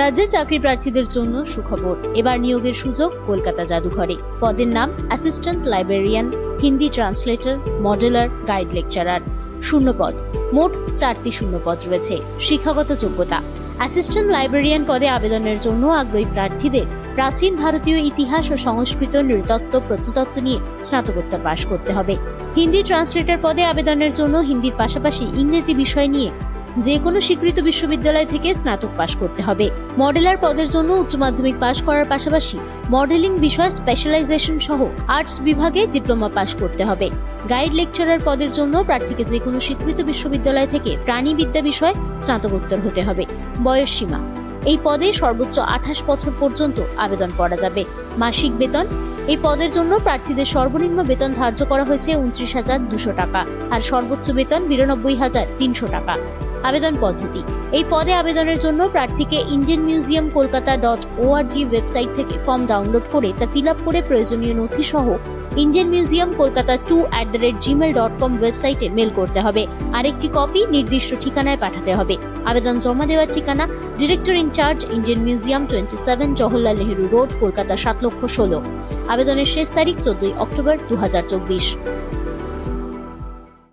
রাজ্যে চাকরি প্রার্থীদের জন্য সুখবর। এবার নিয়োগের সুযোগ কলকাতা জাদুঘরে। পদের নাম assistant librarian Hindi translator modeller guide lecturer শূন্যপদ মোট চারটি শূন্যপদ রয়েছে। শিক্ষাগত যোগ্যতা। অ্যাসিস্ট্যান্ট লাইব্রেরিয়ান পদে আবেদনের জন্য আগ্রহী প্রার্থীদের প্রাচীন ভারতীয় ইতিহাস ও সংস্কৃত নৃতত্ত্ব, প্রত্নতত্ত্ব নিয়ে স্নাতকোত্তর পাশ করতে হবে। হিন্দি ট্রান্সলেটর পদে আবেদনের জন্য হিন্দির পাশাপাশি ইংরেজি বিষয় নিয়ে যে কোনো স্বীকৃত বিশ্ববিদ্যালয় থেকে স্নাতক পাশ করতে হবে। মডেলার পদের জন্য উচ্চ মাধ্যমিক পাশ করার পাশাপাশি মডেলিং বিষয়ে স্পেশালাইজেশন সহ আর্টস বিভাগে ডিপ্লোমা পাশ করতে হবে। গাইড লেকচারার পদের জন্য প্রার্থীকে যে কোনো স্বীকৃত বিশ্ববিদ্যালয় থেকে প্রাণীবিদ্যা বিষয়ে স্নাতকোত্তর হতে হবে। বয়স সীমা। এই পদে সর্বোচ্চ আঠাশ বছর পর্যন্ত আবেদন করা যাবে। মাসিক বেতন। এই পদের জন্য প্রার্থীদের সর্বনিম্ন বেতন ধার্য করা হয়েছে উনত্রিশ হাজার দুশো টাকা। আর সর্বোচ্চ বেতন বিরানব্বই হাজার তিনশো টাকা। আবেদন পদ্ধতি। এই পদে আবেদনের জন্য প্রার্থীকে Indian museum Kolkata dot ORG website থেকে ফর্ম ডাউনলোড করে তা ফিল আপ করে প্রয়োজনীয় নথি সহ Indian museum Kolkata two at the rate Gmail dot com ওয়েবসাইটে মেল করতে হবে। আরেকটি কপি নির্দিষ্ট ঠিকানায় পাঠাতে হবে। আবেদন জমা দেওয়ার ঠিকানা director in charge Indian museum twenty seven Jawaharlal Nehru road Kolkata সাত লক্ষ ষোলো। আবেদনের শেষ তারিখ চোদ্দই অক্টোবর দু হাজার চব্বিশ।